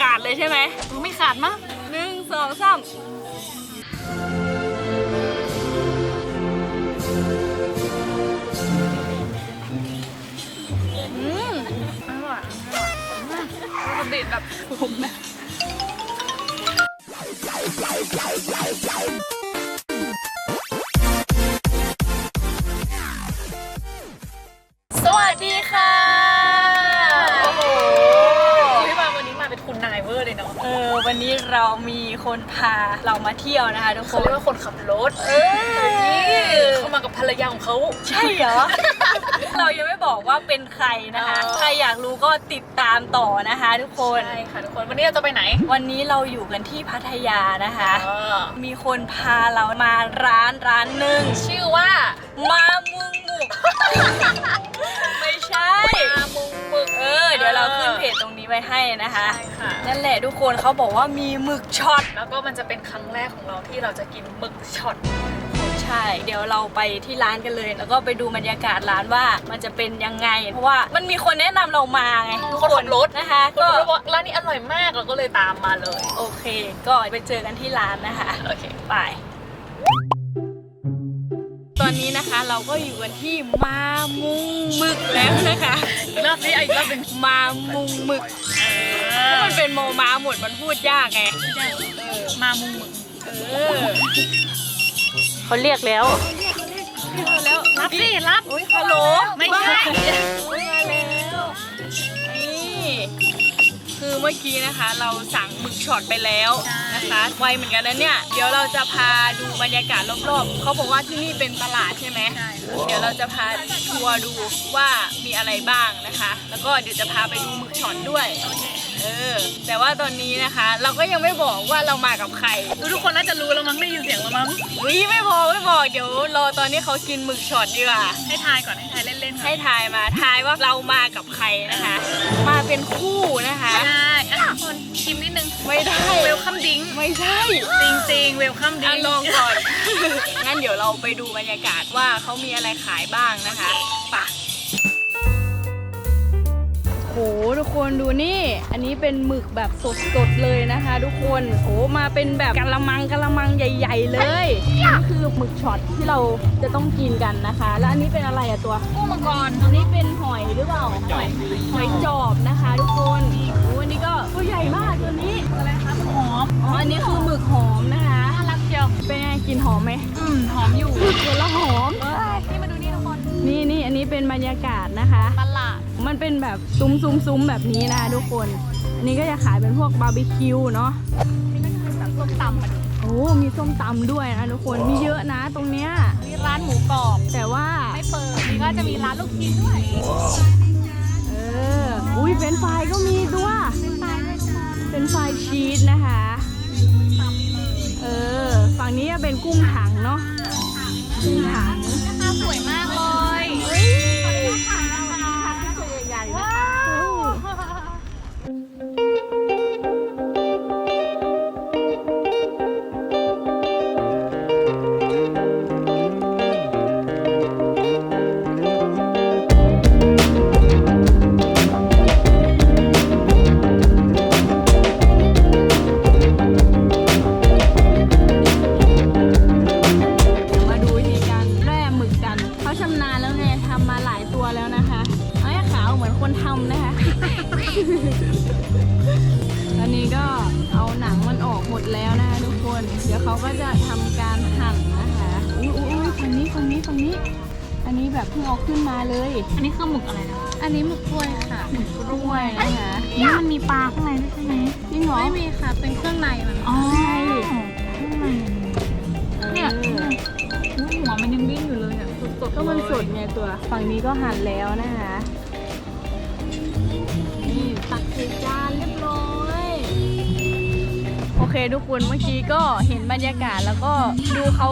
ขาดเลยใช่ไหมไม่ขาดมั้งหนึ่งสองสามอืมอร่อยมาซาบิแบบผมนะ คนพาเรามาเที่ยวนะคะทุกคเขาน เรียกว่าคนขับรถเออเขามากับภรรยาของเขา ใช่เหรอ เรายังไม่บอกว่าเป็นใครนะคะเออใครอยากรู้ก็ติดตามต่อนะคะ ทุกคน ใช่ค่ะทุกคน วันนี้เราจะไปไหนวันนี้เราอยู่กันที่พัทยานะคะ เออมีคนพาเรามาร้านร้านหนึ่งชื่อว่ามามุงมุก ไม่ใช่ มามุงมึกเออเดี๋ยวเราขึ้นเพจตรงนี้ไว้ให้นะคะ ใช่ค่ะ นั่นแหละทุกคนเขาบอกว่ามีหมึกช็อต แล้วก็มันจะเป็นครั้งแรกของเราที่เราจะกินหมึกช็อต ใช่ เดี๋ยวเราไปที่ร้านกันเลย แล้วก็ไปดูบรรยากาศร้านว่ามันจะเป็นยังไง เพราะว่ามันมีคนแนะนำเรามาไงคนขับรถ นะคะ ก็ก็รู้ว่าร้านนี้อร่อยมากเราก็เลยตามมาเลย โอเค ก็ไปเจอกันที่ร้านนะคะ โอเค ไปต อนนี้นะคะเราก็อยู่กันที่มามุงหมึกแล้วนะคะรอบนี้อีกรอบหนึ่งมามุงหมึกถ้ามันเป็นโมมาหมดมันพูดยากไงมามุงมึกเออเขาเรียกแล้ว แล้วรับสิรับ มื่อกี้นะคะ เราสั่งหมึกช็อตไปแล้วนะคะไวเหมือนกันนะเนี่ยเดี๋ยวเราจะพาดูบรรยากาศรอบๆเขาบอกว่าที่นี่เป็นตลาดใช่ไหมใช่เดี๋ยวเราจะพาทัวร์ดูว่ามีอะไรบ้างนะคะ แล้วก็เดี๋ยวจะพาไปดูหมึกช็อตด้วยเออแต่ว่าตอนนี้นะคะ เราก็ยังไม่บอกว่าเรามากับใครทุกคนน่าจะรู้แล้วมั้งได้ยินเสียงแล้วมั้งอุ้ยไม่บอกไม่บอกเดี๋ยวรอตอนนี้เขากินหมึกช็อตดีกว่าให้ทายก่อนให้ทายเล่นๆให้ทายมาทายว่าเรามากับใครนะคะ มาเป็นคู่นะคะได้อะทุก คนชิมนิดนึงไม่ได้ เวลคัมดิ้งไม่ใช่ จริงจริงเวลคัมดิ้อะงลองก่อน งั้นเดี๋ยวเราไปดูบรรยากาศว่าเขามีอะไรขายบ้างนะคะไปะโหทุกคนดูนี่ อันนี้เป็นหมึกแบบสดๆเลยนะคะ ทุกคนโอ้มาเป็นแบบกะละมังกะละมังใหญ่ ๆ เลยนี่คือหมึกช็อตที่เราจะต้องกินกันนะคะ แล้วอันนี้เป็นอะไรอะตัว กุ้งมังกรอันนี้เป็นหอยหรือเปล่าหอยหอยจอบนะคะ ทุกคนโอ้อันนี้ก็ ตัวใหญ่มากตัวนี้อะไรคะหอมอ๋ออันนี้คือหมึกหอมนะคะน่ารักเชียวเป็นไงกลินหอมไหมอืมหอมอยู่ตัวละหอมนี่มาดูนี่ทุกคนนี่นี่อันนี้เป็นบรรยากาศนะคะตลาดมันเป็นแบบซุ้มซุ้มซุ้มแบบนี้นะคะทุกคน อันนี้ก็จะขายเป็นพวกบาร์บีคิวเนาะนี่ก็จะเป็นแบบส้มตำมาดูโอ้มีส้มตำด้วยนะทุกคนมีเยอะนะตรงเนี้ยมีร้านหมูกรอบ แต่ว่าไม่เปิดนี่ก็จะมีร้านลูกชิ้นด้วยเอออุ้ยเป็นไฟรายก็มีตัว เป็นไฟชีสนะคะ เออ ฝั่งนี้จะเป็นกุ้งถังเนาะ กุ้งถัง คนทำนะคะอันนี้ก็เอาหนังมันออกหมดแล้วนะคะทุกคน เดี๋ยวเขาก็จะทำการหั่นนะคะอุ้ยอุ้ยอุ้ยฝั่งนี้ฝั่งนี้ฝั่งนี้ อันนี้แบบเพิ่งเอาขึ้นมาเลย อันนี้คือหมึกอะไรนะ อันนี้หมึกกล้วยค่ะหมึกกล้วยนะคะนี่มันมีปลาข้างในด้วยใช่ไหมจริงเหรอไม่มีค่ะ เป็นเครื่องในมันอ๋อข้างในเนี่ยอุ๊ยหัวมันยังดิ้นอยู่เลยอะสดๆก็มันสดไงตัว ฝั่งนี้ก็หั่นแล้วนะคะนี่ ตักใส่จานเรียบร้อย โอเคทุกคนเมื่อกี้ก็เห็นบรรยากาศแล้วก็ดูเขา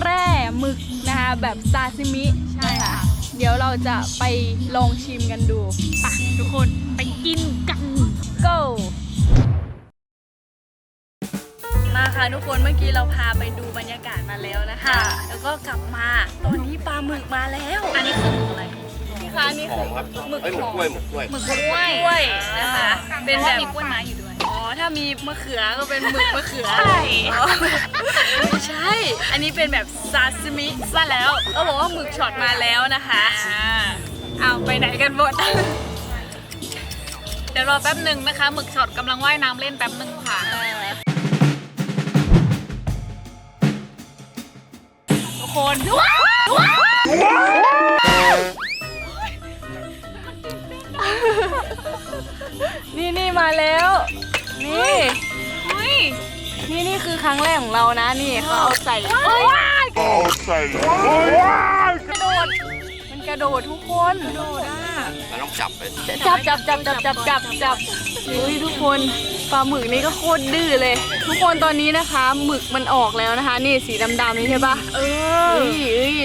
แร่หมึกนะคะแบบซาซิมิใช่ค่ะ เดี๋ยวเราจะไปลองชิมกันดูไปะทุกคนไปกินกัน go มาค่ะทุกคนเมื่อกี้เราพาไปดูบรรยากาศมาแล้วนะคะ แล้วก็กลับมาตอนนี้ปลาหมึกมาแล้ว อันนี้คือหมึกอะไรนี่ ค่ะนี่หอคือมครับหมึกเอ้ยหมึหกอมกล้วยหมึกกล้วยหมึกกล้วยกล้วยนะคะ เป็นแบบมีกล้วยไม้อยู่ด้วย อ๋อถ้ามีมะเขือก็เป็นหมึกมะเขือใช่ อ๋อไม่ใช่ อันนี้เป็นแบบซาซิมิซะแล้วเขาบอกว่าหมึกช็อตมาแล้วนะคะอ่าเอาไปไหนกันหมด เดี๋ยวรอแป๊บหนึ่งนะคะหมึกช็อตกำลังว่ายน้ำเล่นแป๊บหนึ่งค่ะ ทุกคน นี่นี่มาแล้ว นี่เฮ้ยนี่นี่คือครั้งแรกของเรานะ นี่เขาเอาใส่ Outside. กระโดด มันกระโดดทุกคนโดดอะมันต้องจับไปจับจับจับจับจับจับจับอุ้ยทุกคนปลาหมึกนี่ก็โคตรดื้อเลย ทุกคนตอนนี้นะคะหมึกมันออกแล้วนะคะ นี่สีดำๆนี่ใช่ปะเอเอ้ยเอ้ย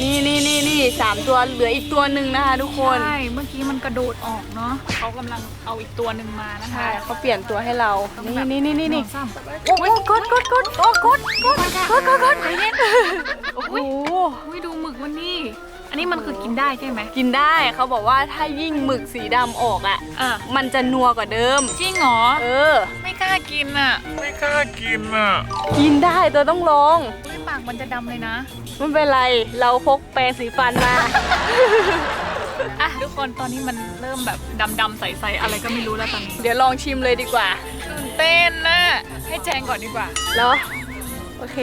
นี่นี่นี่นี่สามตัวเหลืออีกตัวหนึ่งนะคะทุกคนใช่ เมื่อกี้มันกระโดดออกเนาะเขากำลังเอาอีกตัวหนึ่งมานะคะ ใช่เขาเปลี่ยนตัวให้เรา นี่นี่นี่นี่นี่สองสามโอ้โหกดกดกดโอ้กดกดกดกดกดโอ้โหอุ้ยดูหมึกมันนี่ อันนี้มันคือกินได้ใช่ไหมกินได้เขาบอกว่าถ้ายิ่งหมึกสีดำออกอะ อะมันจะนัวกว่าเดิม จริงเหรอ เออ ไม่กล้ากินอะไม่กล้ากินอะ กินได้ตัวต้องลองอุ้ยปากมันจะดำเลยนะ ไม่เป็นไร เราพกแปรงสีฟันมา อะทุกคนตอนนี้มันเริ่มแบบดำๆใสๆอะไรก็ไม่รู้แล้วตอนนี้เดี๋ยวลองชิมเลยดีกว่า ตื่นเต้นนะให้แจงก่อนดีกว่า แล้ว โอเค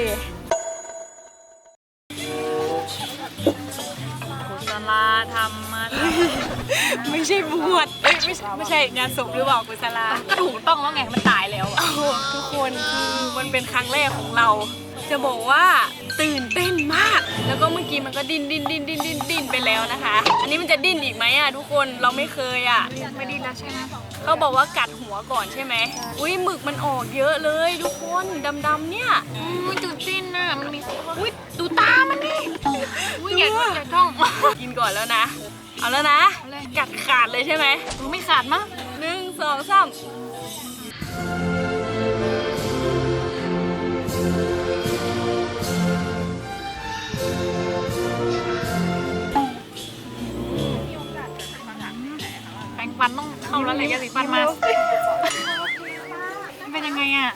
กุศลาทำมาไม่ใช่บวชเอ้ยไม่ใช่ไม่ใช่งานศพหรือเปล่ากุศลาก็ถูกต้องแล้วไงมันตายแล้วอะโอ้โหทุกคนคือมันเป็นครั้งแรกของเรา จะบอกว่า ตื่นเต้นมาก แล้วก็เมื่อกี้มันก็ดิ้นดิ้นดิ้นดิ้นดิ้นดิ้นไปแล้วนะคะ อันนี้มันจะดิ้นอีกไหมอะทุกคนเราไม่เคยอะ ไม่ดีแล้วใช่ไหมเขาบอกว่ากัดหัวก่อนใช่ไหม อุ้ยหมึกมันออกเยอะเลยทุกคนดำๆเนี่ยอุ้ยตื่นเต้นนะมันมีอุ้ยดูตามันนี่อุ้ยอย่าอย่าท่องกินก่อนแล้วนะ เอาแล้วนะเอาเลยกัดขาดเลยใช่ไหมมือไม่ขาดมั้งหนึ่งสองสาม ฟันต้องเข้าแล้วแหละยาสีฟันมา มันเป็นยังไงอะ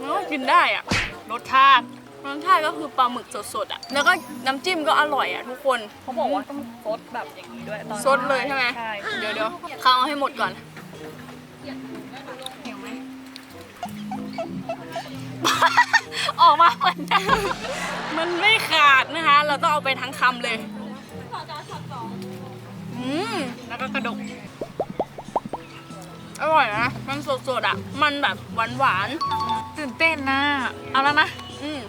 มันก็กินได้อะ รสชาติรสชาติก็คือปลาหมึกสดๆอะ แล้วก็น้ำจิ้มก็อร่อยอะทุกคนเขาบอกว่าต้องซดแบบอย่างนี้ด้วยตอนซดเลยใช่ไหมใช่เดี๋ยวเดี๋ยวเขาเอาให้หมดก่อนเหนียวไหม ออกมาเหมือนกันมันไม่ขาดนะคะ เราต้องเอาไปทั้งคำเลยอืม แล้วก็กระดก อร่อยนะ มันสดๆอะ มันแบบหวานตื่นเต้นนะเอาแล้วนะๆอืม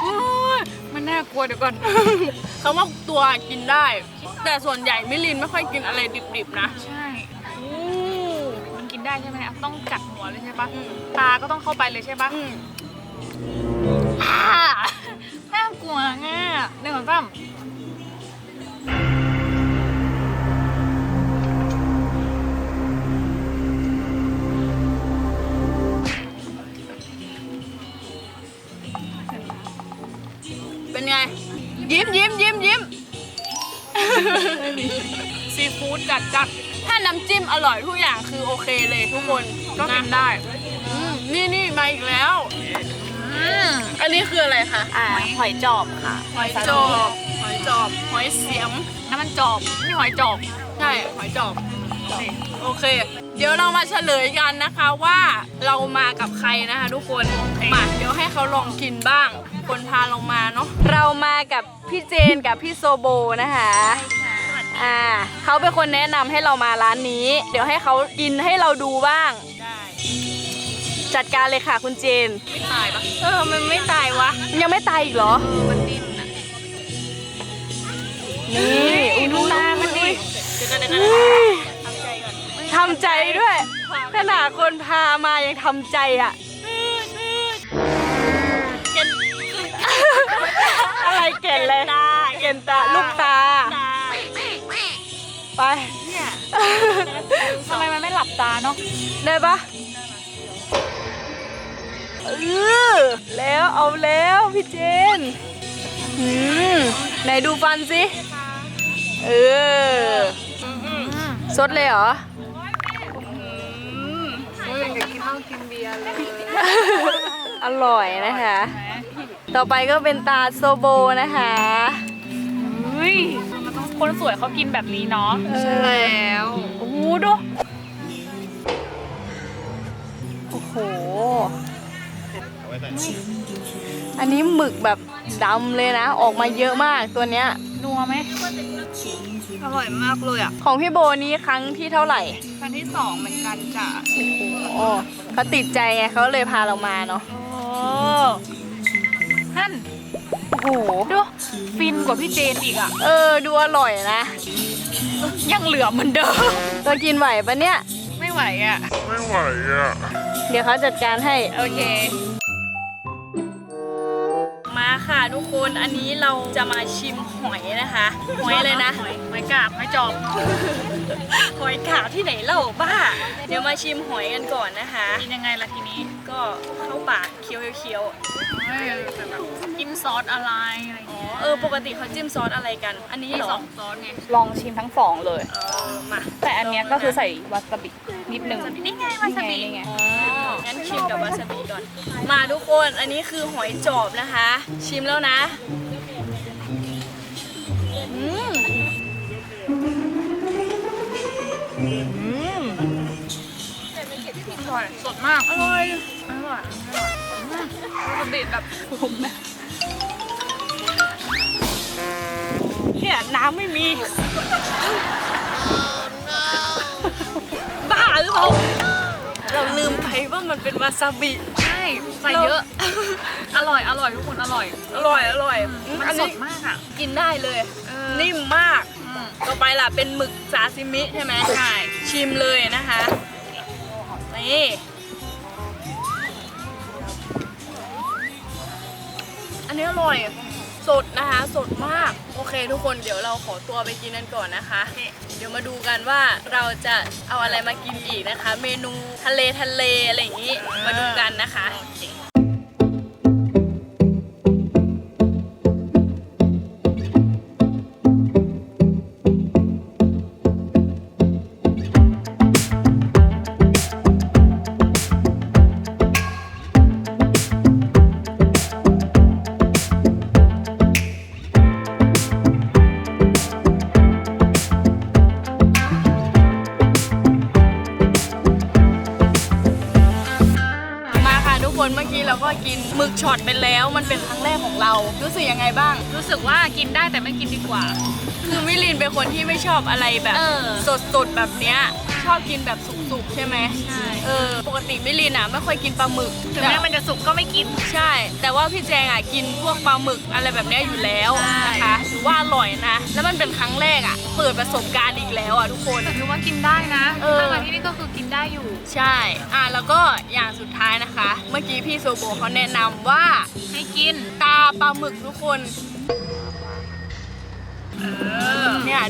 โอ้ยมันน่ากลัวเดี๋ยวก่อนคำว่าตัวกินได้ แต่ส่วนใหญ่มิลินไม่ค่อยกินอะไรดิบๆนะใช่มันกินได้ใช่ไหมอะต้องกัดหัวเลยใช่ปะอืมตาก็ต้องเข้าไปเลยใช่ปะอืมอ่าน่ากลัวง่ะหนึ่งสองสาม ยิ้มยิ้มยิ้มยิ้มซีฟู้ดจัดจัดถ้าน้ำจิ้มอร่อยทุกอย่างคือโอเคเลยทุกคนก็กินได้อืมนี่นี่มาอีกแล้วอืมอันนี้คืออะไรคะอ่าหอยจอบค่ะ หอยจอบ หอยจอบ หอยเสียม น้ำมันจอบนี่หอยจอบ ใช่ หอยจอบ โอเค เดี๋ยวเรามาเฉลยกันนะคะว่าเรามากับใครนะคะทุกคน มา เดี๋ยวให้เขาลองกินบ้าง คนพาเรามาเนาะเรามากับพี่เจนกับพี่โซโบนะคะอ่าเขาเป็นคนแนะนำให้เรามาร้านนี้ เดี๋ยวให้เขากินให้เราดูบ้าง ได้จัดการเลยค่ะคุณเจน ไม่ตายปะเออมันไม่ตายวะยังไม่ตายอีกเหรอมันดิ้นอะนี่อุ้ยดูตามันดิทำใจด้วย ขนาดคนพามายังทำใจอะ อะไรเก่นเลยเก่นตาลูกตา ไปเนี่ยทำไมมันไม่หลับตาเนาะได้ปะเออแล้วเอาแล้วพี่เจนอืมไหนดูฟันสิเออสดเลยเหรออืมเฮ้ยอยากกินเท่ากินเบียร์เลย อร่อยนะคะ ต่อไปก็เป็นตาโซโบนะคะเฮ้ยมันต้องคนสวยเขากินแบบนี้เนาะใช่แล้วโอ้โหดูโอ้โห อันนี้หมึกแบบดำเลยนะ ออกมาเยอะมากตัวเนี้ยนัวไหมอร่อยมากเลยอะ ของพี่โบนี้ครั้งที่เท่าไหร่ครั้งที่สองเหมือนกันจ้ะโอ้เขาติดใจไงเขาเลยพาเรามาเนาะโอ้ ฮั่น โอ้โห ดู ฟินกว่าพี่เจนอีกอะ เออ ดูอร่อยนะ ยังเหลือเหมือนเดิม ตัวกินไหวปะเนี่ย ไม่ไหวอะ ไม่ไหวอะ เดี๋ยวเขาจัดการให้ โอเค มาค่ะทุกคน อันนี้เราจะมาชิมหอยนะคะ หอยเลยนะ หอยหอยกาบหอยจอบหอยกาบที่ไหนเล่าบ้า เดี๋ยวมาชิมหอยกันก่อนนะคะกินยังไงล่ะทีนี้ ก็เข้าปากเคี้ยวเคี้ยวเฮ้ย แต่แบบจิ้มซอสอะไรอะไรอย่างๆอ๋อเงี้ยเออปกติเขาจิ้มซอสอะไรกัน อันนี้มีเหรสอองซอสไงลองชิมทั้งสองเลย เออมาแต่อันเนี้ยก็คือใส่วาซาบินิดนึง นี่ไงวาซาบินี่ไงอ๋องั้นชิมกับวาซาบิก่อน มาทุกคนอันนี้คือหอยจอบนะคะ ชิมแล้วนะอืมอืมอร่อยสดมากอร่อยอร่อยอร่อย อืมวาซาบิแบบผมนะเนี่ยน้ำไม่มี บ้าหรือเปล่าเราลืมไปว่ามันเป็นวาซาบิ ใช่ใส่เยอะ อร่อยอร่อยทุกคนอร่อย อร่อยอร่อยมันอันสนี้ดมากอะ กินได้เลยเออนิ่มมากอืมต่อไปล่ะเป็นหมึกซาซิมิใช่ไหมใช่ ชิมเลยนะคะ นี่ นี้อร่อย สดนะคะ สดมาก โอเค ทุกคนเดี๋ยวเราขอตัวไปกินกันก่อนนะคะ เดี๋ยวมาดูกันว่าเราจะเอาอะไรมากินอีกนะคะ เมนูทะเลทะเลอะไรอย่างนี้ มาดูกันนะคะ รารู้สึกยังไงบ้าง รู้สึกว่ากินได้แต่ไม่กินดีกว่า คือมิลินเป็นคนที่ไม่ชอบอะไรแบบ เออ สดๆแบบเนี้ย ชอบกินแบบสุกๆใช่ไหมใช่ เออปกติมิลินอะไม่ค่อยกินปลาหมึกถึงแม้มันจะสุกก็ไม่กิน ใช่ แต่ว่าพี่แจงอะกินพวกปลาหมึกอะไรแบบเนี้ยอยู่แล้วใช่ นะคะถือว่าอร่อยนะ แล้วมันเป็นครั้งแรกอะเปิดประสบการณ์อีกแล้วอะทุกคน แต่ถือว่ากินได้นะเออ ถ้ามาที่นี่ก็คือกินได้อยู่ ใช่ อะแล้วก็อย่างสุดท้ายนะคะ เมื่อกี้พี่โซโบเขาแนะนำว่าให้กินตาปลาหมึกทุกคน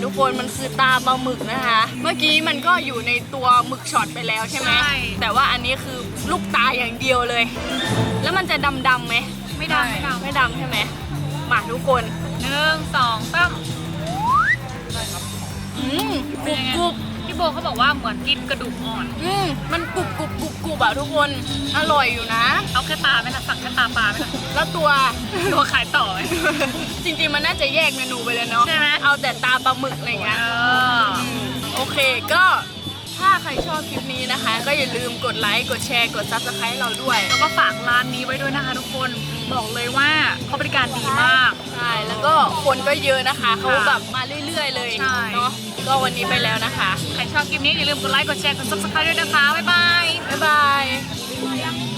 ทุกคนมันคือตาปลาหมึกนะคะ เมื่อกี้มันก็อยู่ในตัวหมึกช็อตไปแล้วใช่ไหมใช่ แต่ว่าอันนี้คือลูกตาอย่างเดียวเลย แล้วมันจะดำดำๆไหมไม่ดำไม่ดำไม่ดำใช่ไหมมาทุกคนหนึ่งสองสาม อืมกเป็นรุบยังไงกรุบพี่ โบเขาบอกว่าเหมือนกินกระดูกอ่อน อืมมันกรุบกรุบกรุบกรุบอะทุกคนอร่อยอยู่นะ เอาแค่ตาไหมล่ะสั่งแค่ตาปลาไหมล่ะแล้วตัวตัวขายต่อไหมจริงๆมันน่าจะแยกเมนูไปเลยเนาะใช่ไหมเอาแต่ตาปลาหมึกอะไรเงี้ยเออโอเคก็ถ้าใครชอบคลิปนี้นะคะ ก็อย่าลืมกดไลค์กดแชร์กด subscribe เราด้วย แล้วก็ฝากร้านนี้ไว้ด้วยนะคะทุกคน บอกเลยว่าเขาบริการดีมาก ใช่ แล้วก็คนก็เยอะนะคะ เขาค่ะแบบมาเรื่อย ๆ เลยใช่ เนาะก็วันนี้ไปแล้วนะคะ ใครชอบคลิปนี้อย่าลืมกดไลค์ กดแชร์ กด subscribe ด้วยนะคะ บ๊ายบาย บ๊ายบาย